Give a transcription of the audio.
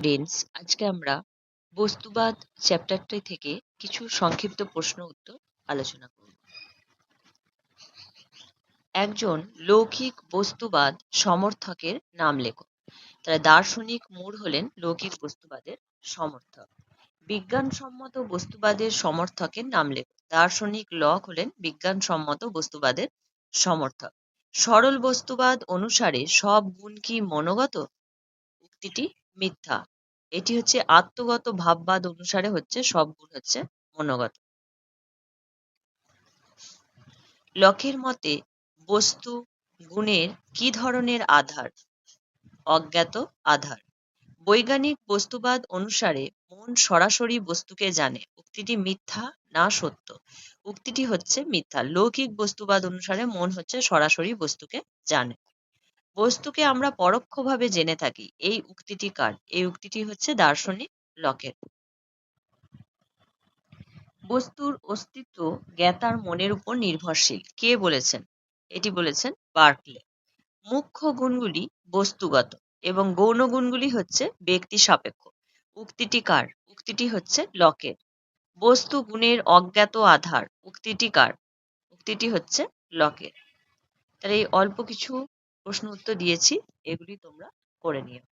Students আজকে আমরা বস্তুবাদ চ্যাপ্টারটি থেকে কিছু সংক্ষিপ্ত প্রশ্ন উত্তর আলোচনা করব। একজন লৌকিক বস্তুবাদ সমর্থকের নাম লেখো। তারা দার্শনিক মুর হলেন লৌকিক বস্তুবাদের সমর্থক। বিজ্ঞানসম্মত বস্তুবাদের সমর্থকের নাম লেখো। দার্শনিক লক হলেন বিজ্ঞানসম্মত বস্তুবাদের সমর্থক। সরল বস্তুবাদ অনুসারে সব গুণ কি মনোগত? উক্তিটি মিথ্যা। এটি হচ্ছে আত্মগত ভাববাদ অনুসারে হচ্ছে সব গুণ হচ্ছে মনোগত। লকের মতে বস্তু গুণের কি ধরনের আধার? অজ্ঞাত আধার। বৈজ্ঞানিক বস্তুবাদ অনুসারে মন সরাসরি বস্তুকে জানে, উক্তিটি মিথ্যা না সত্য। উক্তিটি হচ্ছে মিথ্যা। লৌকিক বস্তুবাদ অনুসারে মন হচ্ছে সরাসরি বস্তুকে জানে। বস্তুকে আমরা পরোক্ষভাবে জেনে থাকি। এই উক্তিটি কার? এই উক্তিটি হচ্ছে দার্শনিক লকের বস্তুর অস্তিত্ব জ্ঞাতার মনের উপর নির্ভরশীল। কে বলেছেন? এটি বলেছেন বার্কলে। মুখ্য গুণগুলি বস্তুগত এবং গৌণ গুণগুলি হচ্ছে ব্যক্তি সাপেক্ষ। উক্তিটি কার? উক্তিটি হচ্ছে লকের বস্তু গুণের অজ্ঞাত আধার। উক্তিটি কার? উক্তিটি হচ্ছে লকের তাহলে এই অল্প কিছু প্রশ্ন উত্তর দিয়েছি এগুলি তোমরা করে নিও।